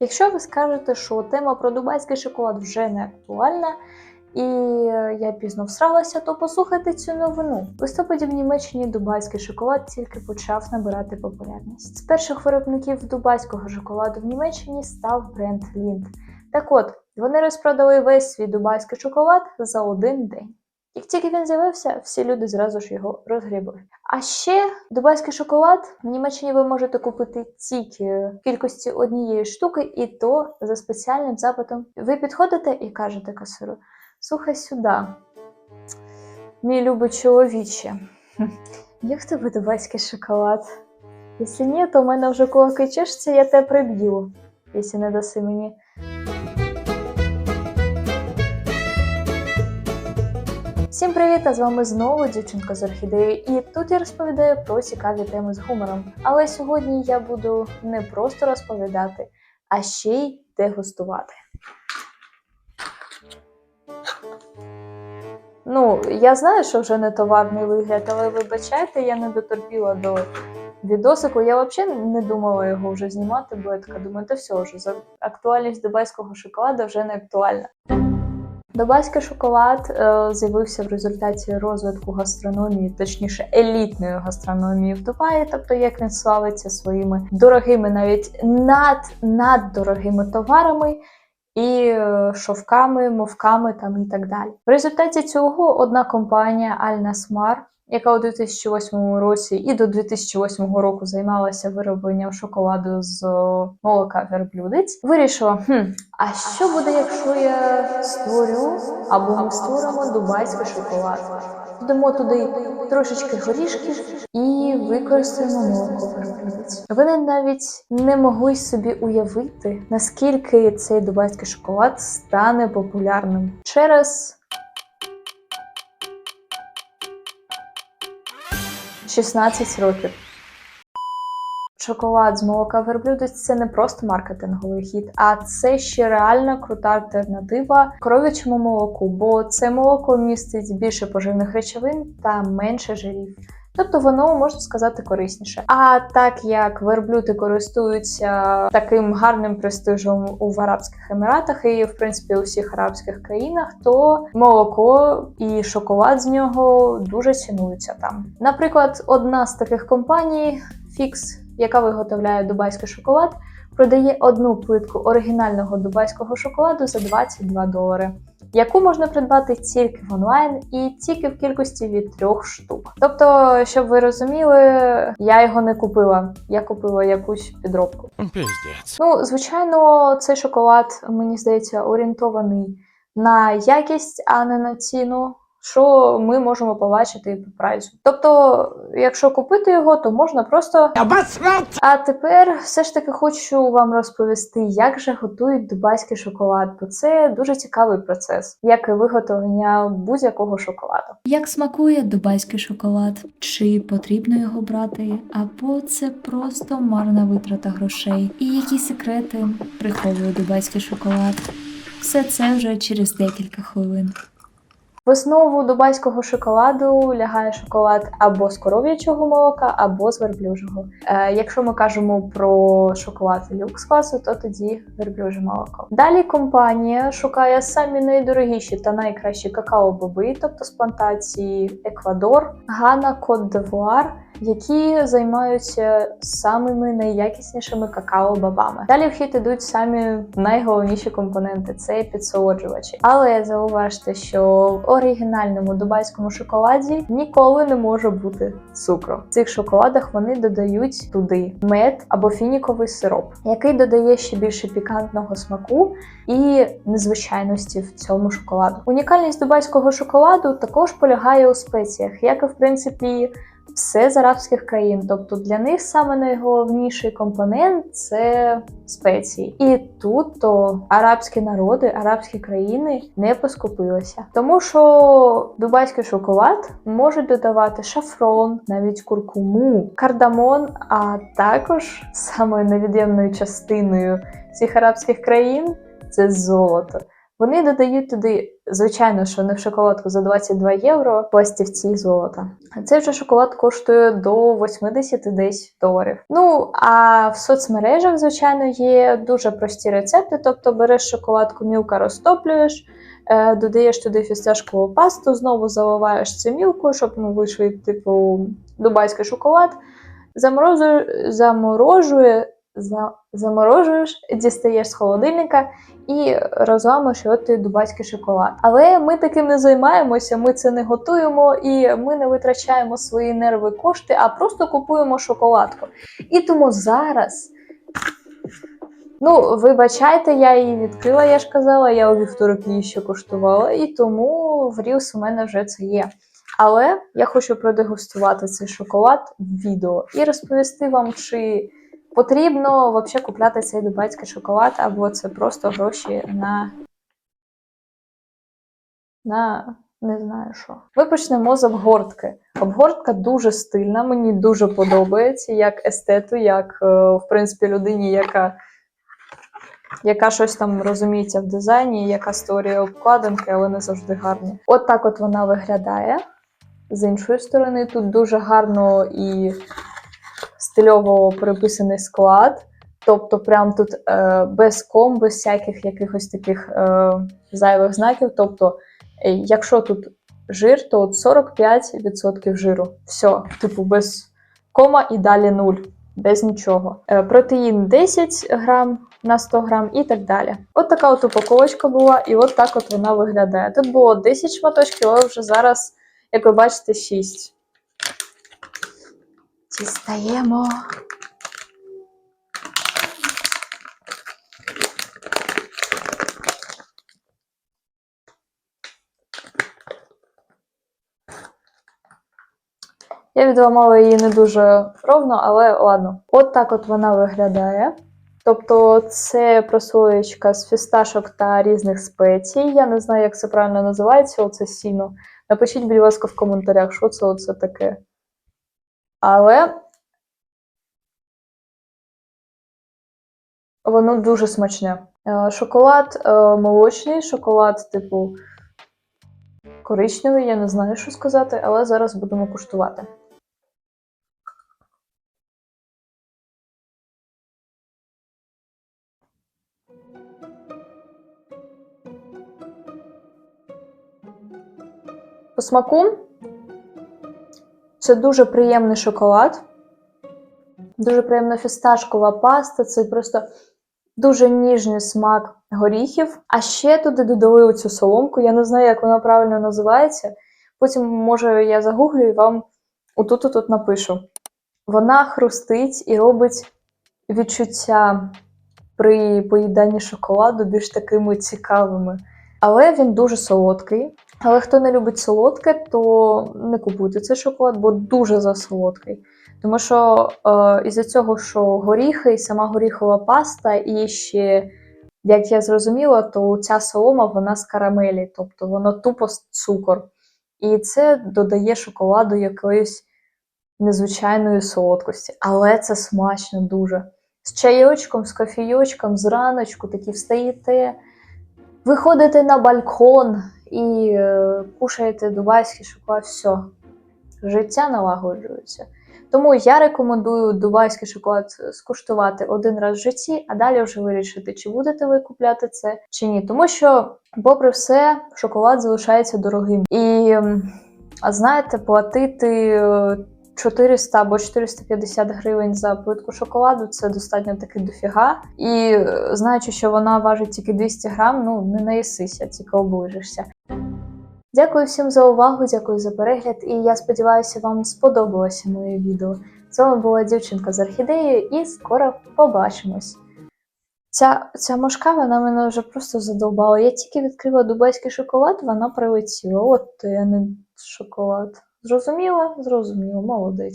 Якщо ви скажете, що тема про дубайський шоколад вже не актуальна, і е, я пізно всралася, то послухайте цю новину. В листопаді в Німеччині дубайський шоколад тільки почав набирати популярність. З перших виробників дубайського шоколаду в Німеччині став бренд Lindt. Так от, вони розпродали весь свій дубайський шоколад за один день. Як тільки він з'явився, всі люди зразу ж його розгрібли. А ще дубайський шоколад в Німеччині ви можете купити тільки в кількості однієї штуки, і то за спеціальним запитом. Ви підходите і кажете касиру: слухай сюди, мій любий чоловіче, в тебе дубайський шоколад? Якщо ні, то в мене вже кулаки чешться, я тебе приб'ю, якщо не даси мені. Всім привіт! А з вами знову дівчинка з орхідеєю, і тут я розповідаю про цікаві теми з гумором. Але сьогодні я буду не просто розповідати, а ще й дегустувати. Ну, я знаю, що вже не товарний вигляд, але вибачайте, я не дотерпіла до відосику. Я взагалі не думала його вже знімати, бо я така думаю, та все вже актуальність дубайського шоколаду вже не актуальна. Дубайський шоколад е, з'явився в результаті розвитку гастрономії, точніше елітної гастрономії в Дубаї, тобто як він славиться своїми дорогими, навіть над наддорогими товарами. І е, шовками, мовками там і так далі. В результаті цього одна компанія Аль Nasmar, яка у 2008 році і до 2008 року займалася виробленням шоколаду з е, молока верблюдець, вирішила: хм, а що буде, якщо я створю або ми створимо дубайський шоколад? Додамо туди трошечки горішків і використаємо молоко верблюдець. Вони навіть не могли собі уявити, наскільки цей дубайський шоколад стане популярним через 16 років. Шоколад з молока верблюдець це не просто маркетинговий хід, а це ще реальна крута альтернатива коров'ячому молоку, бо це молоко містить більше поживних речовин та менше жирів. Тобто воно можна сказати корисніше. А так як верблюди користуються таким гарним престижем у Арабських Еміратах і в принципі у всіх арабських країнах, то молоко і шоколад з нього дуже цінуються там. Наприклад, одна з таких компаній Fix, яка виготовляє дубайський шоколад, продає одну плитку оригінального дубайського шоколаду за 22 долари, яку можна придбати тільки в онлайн і тільки в кількості від трьох штук. Тобто, щоб ви розуміли, я його не купила, я купила якусь підробку. Піздець. Ну, звичайно, цей шоколад, мені здається, орієнтований на якість, а не на ціну. Що ми можемо побачити по прайсу. Тобто, якщо купити його, то можна просто. А тепер все ж таки хочу вам розповісти, як же готують дубайський шоколад, бо це дуже цікавий процес, як і виготовлення будь-якого шоколаду. Як смакує дубайський шоколад? Чи потрібно його брати? Або це просто марна витрата грошей? І які секрети приховує дубайський шоколад? Все це вже через декілька хвилин. В основу дубайського шоколаду лягає шоколад або з коров'ячого молока, або з верблюжого. Е, якщо ми кажемо про шоколад люкс класу, то тоді верблюже молоко. Далі компанія шукає самі найдорогіші та найкращі какао-боби, тобто з плантації Еквадор, Гана, Кот девуар які займаються самими найякіснішими какао-бабами. Далі в хід ідуть самі найголовніші компоненти це підсолоджувачі. Але зауважте, що оригінальному дубайському шоколаді ніколи не може бути цукру. В цих шоколадах вони додають туди мед або фініковий сироп, який додає ще більше пікантного смаку і незвичайності в цьому шоколаду. Унікальність дубайського шоколаду також полягає у спеціях, як і в принципі все з арабських країн. Тобто для них саме найголовніший компонент це спеції. І тут то арабські народи, арабські країни не поскупилися, тому що дубайський шоколад можуть додавати шафрон, навіть куркуму, кардамон, а також самою невід'ємною частиною цих арабських країн це золото. Вони додають туди, звичайно, що не шоколадку за 22 євро пластівці золота. Цей вже шоколад коштує до 80 десь доларів. Ну а в соцмережах, звичайно, є дуже прості рецепти. Тобто береш шоколадку мілка, розтоплюєш, е, додаєш туди фісташкову пасту, знову заливаєш це мілкою, щоб ну, вийшов, типу, дубайський шоколад. Заморожує, за, заморожуєш, дістаєш з холодильника і розламуєш той дубайський шоколад. Але ми таким не займаємося, ми це не готуємо і ми не витрачаємо свої нерви кошти, а просто купуємо шоколадку. І тому зараз. Ну, вибачайте, я її відкрила, я ж казала, я у вівторок її ще коштувала, і тому в Рілс у мене вже це є. Але я хочу продегустувати цей шоколад в відео і розповісти вам, чи потрібно взагалі купляти цей дубайський шоколад, або це просто гроші на. на не знаю що. Ми почнемо з обгортки. Обгортка дуже стильна, мені дуже подобається як естету, як, е, в принципі, людині, яка, яка щось там розуміється в дизайні, яка створює обкладинки, але не завжди гарні. От так от вона виглядає. З іншої сторони, тут дуже гарно і стильово переписаний склад. Тобто, прям тут е, без ком, без всяких якихось таких е, зайвих знаків. Тобто, е, якщо тут жир, то от 45% жиру. Все, типу, без кома і далі 0, без нічого. Е, протеїн 10 грам на 100 грам і так далі. От така от упаковочка була, і от так от вона виглядає. Тут було 10 шматочків, але вже зараз, як ви бачите, 6. Дістаємо. Я відламала її не дуже ровно, але ладно. От так от вона виглядає. Тобто це прослоєчка з фісташок та різних спецій. Я не знаю, як це правильно називається, оце сіно. Напишіть, будь ласка, в коментарях, що це оце таке. Але воно дуже смачне. Е, Шоколад е, молочний, шоколад, типу, коричневий, я не знаю, що сказати, але зараз будемо куштувати. По смаку це дуже приємний шоколад, дуже приємна фісташкова паста, це просто дуже ніжний смак горіхів. А ще туди додали оцю соломку. Я не знаю, як вона правильно називається. Потім, може, я загуглю і вам отут тут напишу. Вона хрустить і робить відчуття при поїданні шоколаду більш такими цікавими. Але він дуже солодкий. Але хто не любить солодке, то не купуйте цей шоколад, бо дуже засолодкий. Тому що е, із-за цього, що горіхи і сама горіхова паста, і ще, як я зрозуміла, то ця солома вона з карамелі, тобто воно тупо цукор. І це додає шоколаду якоїсь незвичайної солодкості. Але це смачно дуже. З чайочком, з кофійочком, зраночку такі встаєте, виходите на балкон і е, кушаєте дубайський шоколад, все. Життя налагоджується. Тому я рекомендую дубайський шоколад скуштувати один раз в житті, а далі вже вирішити, чи будете ви купляти це чи ні. Тому що, попри все, шоколад залишається дорогим. І а знаєте, платити е, 400 або 450 гривень за плитку шоколаду це достатньо таки дофіга. І е, знаючи, що вона важить тільки 200 грам, ну не наїсися, тільки оближишся. Дякую всім за увагу, дякую за перегляд, і я сподіваюся, вам сподобалося моє відео. З вами була дівчинка з орхідеєю, і скоро побачимось. Ця, ця мошка вона мене вже просто задовбала. Я тільки відкрила дубайський шоколад, вона прилетіла. От я не шоколад. Зрозуміла? Зрозуміло, молодець.